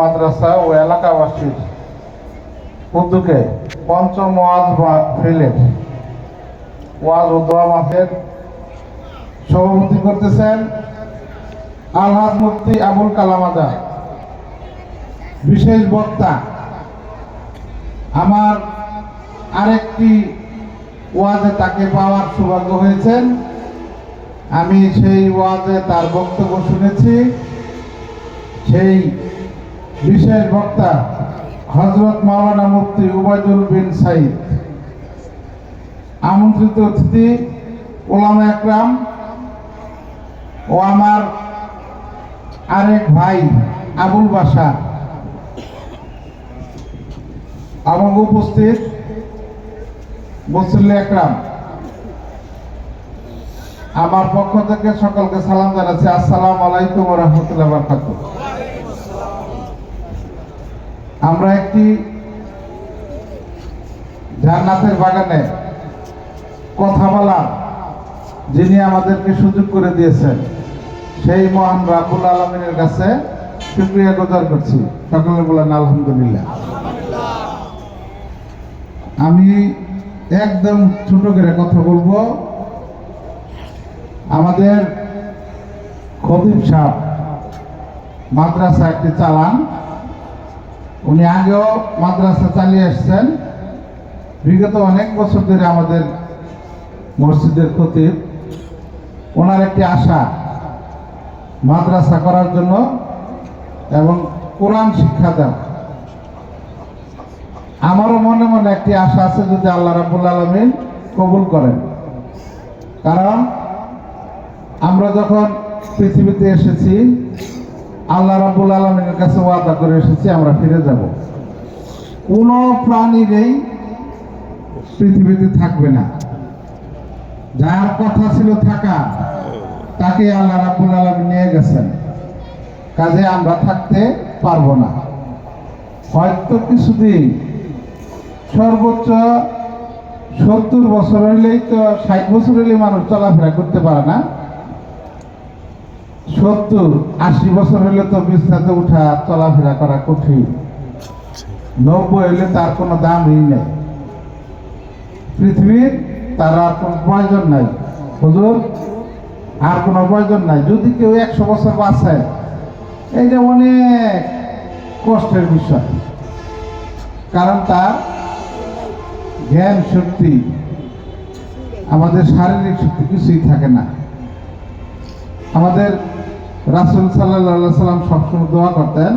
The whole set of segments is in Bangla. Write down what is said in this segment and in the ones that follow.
মাদ্রাসা ও এলাকাবাসীর উদ্যোগে পঞ্চম ওয়াজ ফিলের ওয়াজ ও দোয়া মাফের সভাপতি করতেছেন আলহাজ মুফতি আবুল কালাম আজাদ বিশেষ বক্তা, আমার আরেকটি ওয়াজে তাকে পাওয়ার সৌভাগ্য হয়েছেন আমি সেই ওয়াজে তার বক্তব্য শুনেছি। সেই বিশেষ বক্তা হজরত মাওলানা মুফতি উবায়দুল বিন সাইদ আমন্ত্রিত অতিথি, ওলামা একরাম ও আমার আরেক ভাই আবুল বাসা এবং উপস্থিত মুসল্লি একরাম। আমার পক্ষ থেকে সকলকে সালাম জানাচ্ছি। আসসালাম আলাইকুম রহমতুল্লাহ বরকাত আমরা একটি জান্নাতের বাগানে কথা বলার যিনি আমাদেরকে সুযোগ করে দিয়েছেন, সেই মহান রাবুল আলমিনের কাছে শুক্রিয়া গুজার করছি। সকলে বলেন, আলহামদুলিল্লাহ। আমি একদম ছোট করে কথা বলব। আমাদের খতিব সাহ মাদ্রাসা একটি চালান। উনি আগেও মাদ্রাসা চালিয়ে আসছেন বিগত অনেক বছর ধরে আমাদের মসজিদের খতিব ওনার একটি আশা, মাদ্রাসা করার জন্য এবং কোরআন শিক্ষা দেওয়া আমারও মনে মনে একটি আশা আছে যদি আল্লাহ রাবুল আলমিন কবুল করেন। কারণ আমরা যখন পৃথিবীতে এসেছি আল্লাহ রাবুল আলমিনের কাছে ওয়াদা করে এসেছি, আমরা ফিরে যাব। কোনো প্রাণীরই পৃথিবীতে থাকবে না। যার কথা ছিল থাকা তাকে আল্লাহ রাবুল আলমিন নিয়ে গেছেন। কাজে আমরা থাকতে পারব না। হয়তো কিছুদিন, সর্বোচ্চ সত্তর বছর হইলেই তো ষাট বছর হইলে মানুষ চলাফেরা করতে পারে না। সত্তর আশি বছর হইলে তো বিছনাতে উঠা চলাফেরা করা কঠিন। নব্বই হইলে তার কোনো দামই নেই। পৃথিবীর তার আর কোনো প্রয়োজন নাই। হুজুর, আর কোনো প্রয়োজন নাই। যদি কেউ একশো বছর বাঁচে এইটা অনেক কষ্টের বিষয়। কারণ তার জ্ঞান শক্তি, আমাদের শারীরিক শক্তি কিছুই থাকে না। আমাদের রাসুল সাল্লাম সবসময় দোয়া করতেন,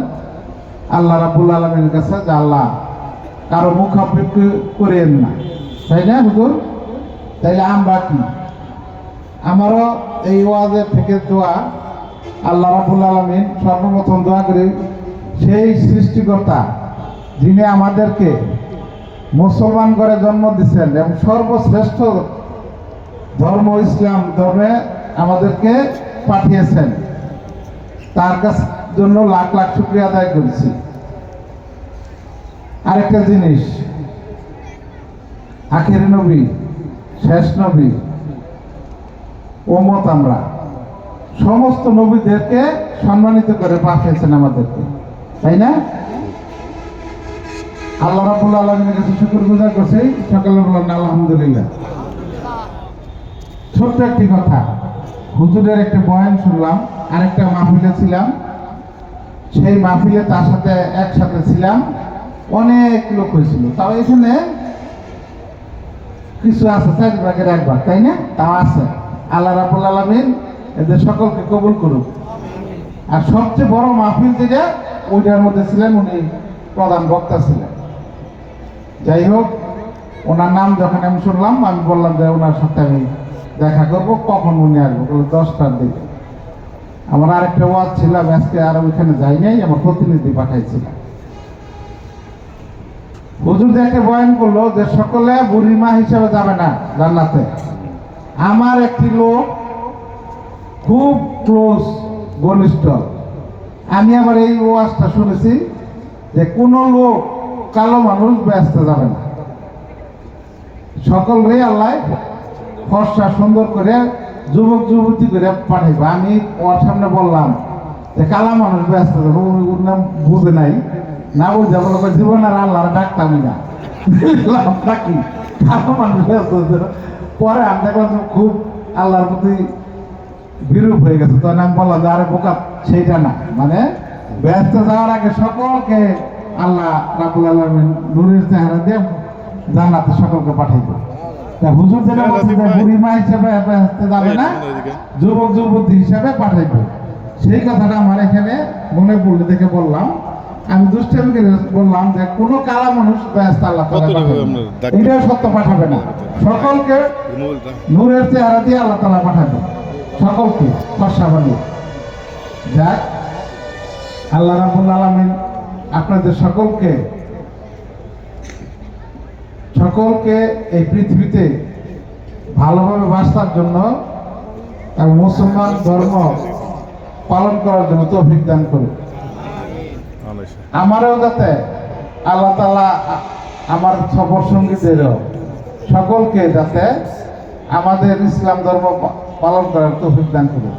আল্লাহ রাবুল আলমের কাছে যে আল্লাহ কারও মুখাপেক্ষি করেন না। তাই না হুজুর? তাইলে আমরা কি? আমারও এই ওয়াজের থেকে দোয়া, আল্লাহ রাবুল আলমিন সর্বপ্রথম দোয়া করি, সেই সৃষ্টিকর্তা যিনি আমাদেরকে মুসলমান করে জন্ম দিচ্ছেন এবং সর্বশ্রেষ্ঠ ধর্ম ইসলাম ধর্মে আমাদেরকে পাঠিয়েছেন। তার কাছ জন্য লাখ লাখ শুক্রিয়া আদায় করেছি। আরেকটা জিনিস, আখের নবী, শেষ নবী ওমত আমরা। সমস্ত নবীদেরকে সম্মানিত করে পাঠিয়েছেন আমাদেরকে। তাই না? আল্লাহ রাবুল আলমিনের কাছে শুকুর গুজার করছি। সকালে বললেন আলহামদুলিল্লাহ। ছোট্ট একটি কথা, হুজুরের একটা বয়ান শুনলাম। আরেকটা মাহফিলে ছিলাম। সেই মাহফিলে তার সাথে একসাথে ছিলাম। অনেক লোক হয়েছিল। তাও এখানে কিছু আছে চার ভাগের এক তাই না? তাও আছে। আল্লাহ রাবুল আলমিন এদের সকলকে কবুল করুক। আর সবচেয়ে বড় মাহফিল যেটা, ওইটার মধ্যে ছিলেন উনি প্রধান বক্তা ছিলেন। যাই হোক, ওনার নাম যখন আমি শুনলাম, আমি বললাম যে ওনার সাথে আমি দেখা করব, কখন উনি আসব? দশটার দিকে। আমার আর একটা ওয়াজ ছিলাম আজকে আর ওইখানে যাই নাই, আমার প্রতিনিধি পাঠাইছিলাম হুজুর একটা বয়ান করল যে, সকলে বুড়িমা হিসাবে যাবে না জান্নাতে। আমার একটি লোক খুব ক্লোজ ঘনিষ্ঠ। আমি আবার এই ওয়াজটা শুনেছি যে, কোনো লোক, কালো মানুষ ব্যস্ত যাবে না। সকল রে আল্লাহ ফর্সা সুন্দর করে যুবক যুবতী করে পাঠাইবো। আমি ওর সামনে বললাম যে কালা মানুষ ব্যস্ত থাকে, ওর নাম বুঝে নাই। না বুঝে বলে জীবন আর আল্লাহ ডাকতামই না। লাভটা কি? কালো মানুষ ব্যস্ত ছিল। পরে আমি দেখলাম খুব আল্লাহর প্রতি বিরূপ হয়ে গেছে। তখন আমি বললাম যে আরে বোকা সেইটা না। মানে ব্যস্ত যাওয়ার আগে সকলকে আল্লাহ রাবুল আলমিন নুরের চেহারা দিয়ে জানাতে সকলকে পাঠাইব। তা হুজুর যেটা বলছে যে বুড়ি মা হিসেবে যাবে না যুবক যুবতী হিসাবে পাঠাইব। সেই কথাটা আমার এখানে মনে পড়লে দেখে বললাম। আমি বললাম যে কোনো কালা মানুষ ব্যস্ত আল্লাহ সত্য পাঠাবে না। সকলকে নূরের চেহারা দিয়ে আল্লাহ তালা পাঠাবে। সকলকে যাক আল্লাহ রাবুল আলমিন আপনাদের সকলকে সকলকে এই পৃথিবীতে ভালোভাবে বাঁচার জন্য এবং মুসলমান ধর্ম পালন করার জন্য তৌফিক দান করুন। আমারও যাতে আল্লাহ তালা আমার সফর সঙ্গীদেরও সকলকে যাতে আমাদের ইসলাম ধর্ম পালন করার তৌফিক দান করুন।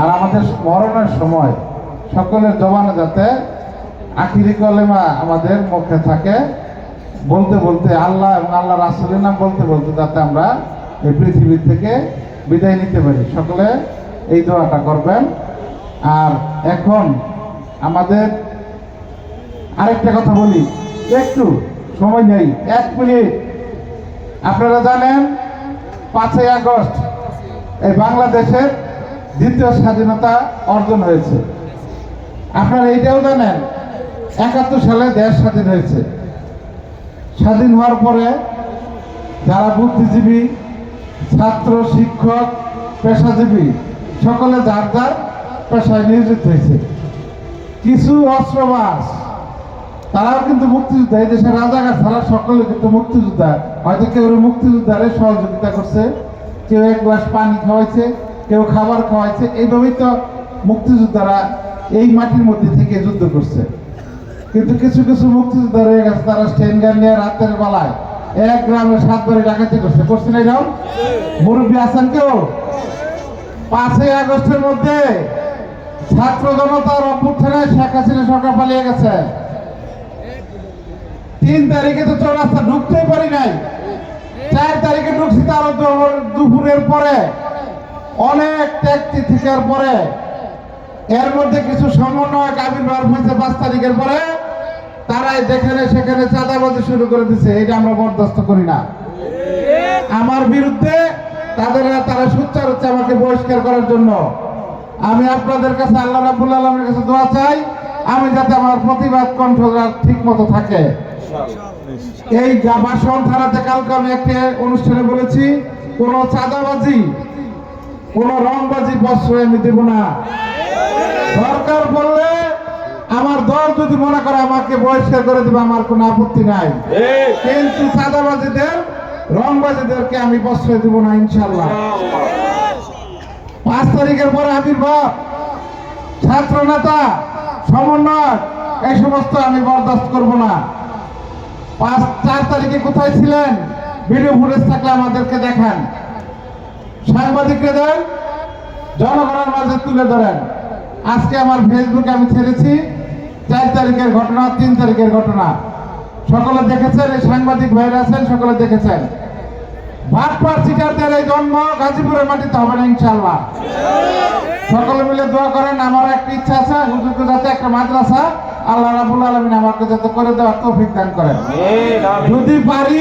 আর আমাদের মরণের সময় সকলের জবানে যাতে আখিরি কলেমা আমাদের মুখে থাকে। বলতে বলতে আল্লাহ এবং আল্লাহ রাসুলের নাম বলতে বলতে যাতে আমরা এই পৃথিবীর থেকে বিদায় নিতে পারি। সকলে এই দোয়াটা করবেন। আর এখন আমাদের আরেকটা কথা বলি। একটু সময় নেই, এক মিনিট। আপনারা জানেন, পাঁচই আগস্ট এই বাংলাদেশের দ্বিতীয় স্বাধীনতা অর্জন হয়েছে। আপনারা এইটাও জানেন, একাত্তর সালে দেশ স্বাধীন হয়েছে। স্বাধীন হওয়ার পরে যারা বুদ্ধিজীবী, ছাত্র, শিক্ষক, পেশাজীবী, সকলে যার যার পেশায় নিয়োজিত হয়েছে। কিছু অস্ত্রবাস, তারাও কিন্তু মুক্তিযোদ্ধা। এই দেশের রাজাকার ছাড়া সকলে কিন্তু মুক্তিযোদ্ধা। হয়তো কেউ মুক্তিযোদ্ধারে সহযোগিতা করছে, কেউ এক গ্লাস পানি খাওয়াইছে, কেউ খাবার খাওয়াইছে। এইভাবেই তো মুক্তিযোদ্ধারা এই মাটির মধ্যে থেকে যুদ্ধ করছে। কিন্তু কিছু কিছু মুক্তিযোদ্ধা রয়ে গেছে, তারা স্টেন গান নিয়ে রাতের বেলায় এক গ্রামে সাত বাড়ি ডাকাতি করছে। করছে না এরকম মুরব্বী আছেন কেউ? পাঁচই আগস্টের মধ্যে ছাত্র জনতার অভ্যুত্থানে শেখ হাসিনা সরকার পালিয়ে গেছে। তিন তারিখে তো চৌরাস্তা ঢুকতেই পারি নাই। চার তারিখে ঢুকছি তার দুপুরের পরে। অনেক ত্যাগ তিথিকার পরে। এর মধ্যে কিছু সমন্বয় আবির্ভাব হয়েছে পাঁচ তারিখের পরে। তারাই যেখানে সেখানে চাঁদাবাজি শুরু করে দিছে, এটা আমরা বরদাস্ত করি না। আমার বিরুদ্ধে তাদের তারা সুচ্চার হচ্ছে আমাকে বহিষ্কার করার জন্য। আমি আপনাদের কাছে আল্লাহ রাবুল আলমের কাছে দোয়া চাই, আমি যাতে আমার প্রতিবাদ কণ্ঠ ঠিক মতো থাকে। এই বাসন থানাতে কালকে আমি একটা অনুষ্ঠানে বলেছি, কোনো চাঁদাবাজি, কোনো রংবাজি প্রশ্রয় আমি দেব না। দরকার পড়লে আমার দল যদি মনে করে আমাকে বহিষ্কার করে দেবে আমার কোনো আপত্তি নাই। কিন্তু চাঁদাবাজিদের রংবাজিদেরকে আমি প্রশ্রয় দেব না ইনশাল্লাহ পাঁচ তারিখের পরে আবির্ভাব ছাত্র নেতা সমন্বয় এই সমস্ত আমি বরদাস্ত করব না। পাঁচ চার তারিখে কোথায় ছিলেন? ভিডিও ফুটেজ থাকলে আমাদেরকে দেখান। সাংবাদিককে দেন জনগণের মাঝে তুলে ধরেন। আজকে আমার ফেসবুকে আমি ছেড়েছি। চার তারিখের ঘটনা তিন তারিখের ঘটনা। সকলে দেখেছেন এই সাংবাদিক ভাইরা আছেন সকলে দেখেছেন। ভাটপার সিটারদের এই জন্ম গাজীপুরের মাটিতে হবে না ইনশাল্লাহ সকলে মিলে দোয়া করেন আমার একটা ইচ্ছা আছে হুজুরকে যাতে একটা মাদ্রাসা আল্লাহ রাবুল আলমিন আমাকে যাতে করে দেওয়ার তৌফিক দান করেন। যদি পারি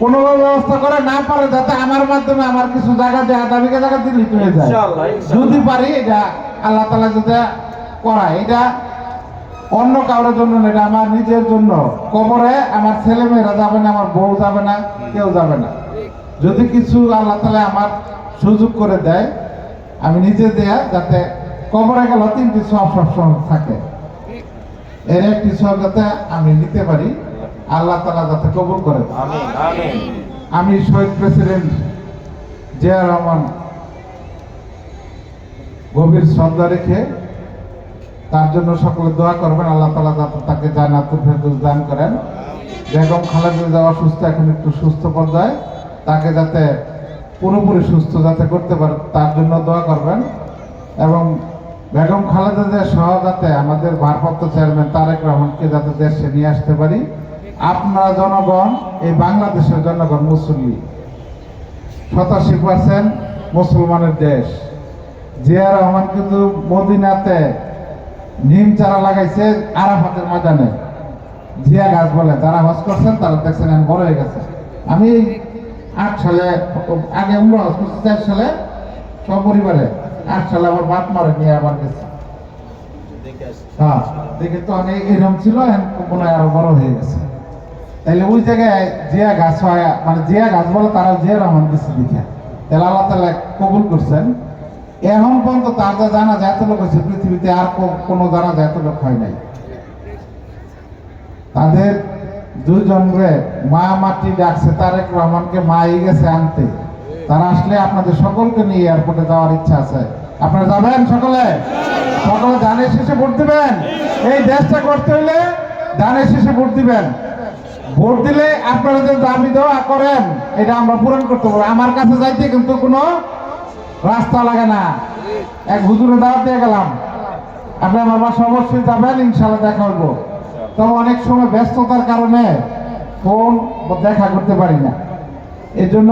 কোনো ব্যবস্থা করে না পারে যাতে আমার মাধ্যমে আমার কিছু জায়গা দেয় দাবিকে জায়গা দিল্লি হয়ে যায়। যদি পারি এটা আল্লাহ তালা যাতে করায় এটা অন্য কারোর জন্য না এটা আমার নিজের জন্য। কবরে আমার ছেলে মেয়েরা যাবে না আমার বউ যাবে না কেউ যাবে না। যদি কিছু আল্লাহ তালা আমার সুযোগ করে দেয় আমি নিজে দেয়া যাতে কবরে গেল তিনটি সব সবসময় থাকে। এর একটি সব যাতে আমি নিতে পারি আল্লাহ তালা যাতে কবুল করে। আমি শহীদ প্রেসিডেন্ট জিয়া রহমান গভীর শ্রদ্ধা রেখে তার জন্য সকলে দোয়া করবেন, আল্লাহ তালা যাতে তাকে জান্নাতুল ফেরদৌস দান করেন। বেগম খালেদা জিয়া অসুস্থ, এখন একটু সুস্থ পর্যায়ে। তাকে যাতে পুরোপুরি সুস্থ যাতে করতে পারে, তার জন্য দোয়া করবেন। এবং বেগম খালেদা যে সহ যাতে আমাদের ভারপ্রাপ্ত চেয়ারম্যান তারেক রহমানকে যাতে দেশে নিয়ে আসতে পারি, আপনারা জনগণ, এই বাংলাদেশের জনগণ মুসল্লি সাতাশি পার্সেন্ট মুসলমানের দেশ। জিয়া রহমান কিন্তু মদিনাতে নিম চারা লাগাইছে আরাফাতের ময়দানে। জিয়া গাছ বলে যারা হজ করছেন তারা দেখছেন এখন বড় হয়ে গেছে। আমি আট সালে আগে উমরা হজ করছি চার সালে সপরিবারে। আট সালে আমার বাপ মারে নিয়ে আবার গেছে। হ্যাঁ দেখে তো অনেক এরকম ছিল মনে হয় আরও বড় হয়ে গেছে। তাইলে ওই জায়গায় জিয়া গাছ হয় মানে জিয়া গাছ বলে তারা জিয়া রহমান দিচ্ছে দেখে। তাহলে আল্লাহ তালা কবুল করছেন। এখন পর্যন্ত তার যা জানা যায় লোক হয়েছে, পৃথিবীতে আর কোনো জানা যায় লোক হয় নাই। তাদের দুইজন রে মা মাটি ডাকছে, তারেক রহমানকে মাই গেছে আনতে। তারা আসলে আপনাদের সকলকে নিয়ে এয়ারপোর্টে যাওয়ার ইচ্ছা আছে। আপনারা যাবেন সকলে? সকলে ধানের শেষে ভোট দিবেন? এই দেশটা করতে হইলে ধানের শেষে ভোট দিবেন। ভোট দিলে আপনারা যে দাবি দেওয়া করেন, এটা আমরা পূরণ করতে পারব। আমার কাছে যাইতে কিন্তু কোনো রাস্তা লাগে না। এক হুজুরে দিয়ে গেলাম। আপনি আমার বাসা অবশ্যই যাবেন ইনশাল্লাহ দেখা হইব। তবে অনেক সময় ব্যস্ততার কারণে ফোন দেখা করতে পারি না। এই জন্য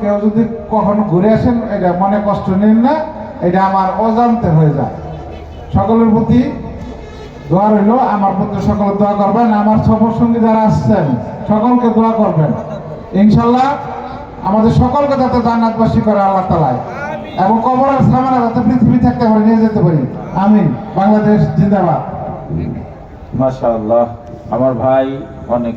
কেউ যদি কখনো ঘুরে আসেন, এটা মনে কষ্ট নিন না, এটা আমার অজান্তে হয়ে যায়। সকলের প্রতি দোয়া রইল, আমার প্রতি সকলে দোয়া করবেন, আমার সফর সঙ্গী যারা আসছেন, সকলকে দোয়া করবেন। ইনশাল্লাহ আমাদের সকলকে যাতে জান্নাতবাসী করে আল্লাহ তালায় এবং কবর আর সামানা যাতে পৃথিবী থাকতে পারে নিয়ে যেতে পারি। আমিন। বাংলাদেশ জিন্দাবাদ। মাশাআল্লাহ। আমার ভাই অনেক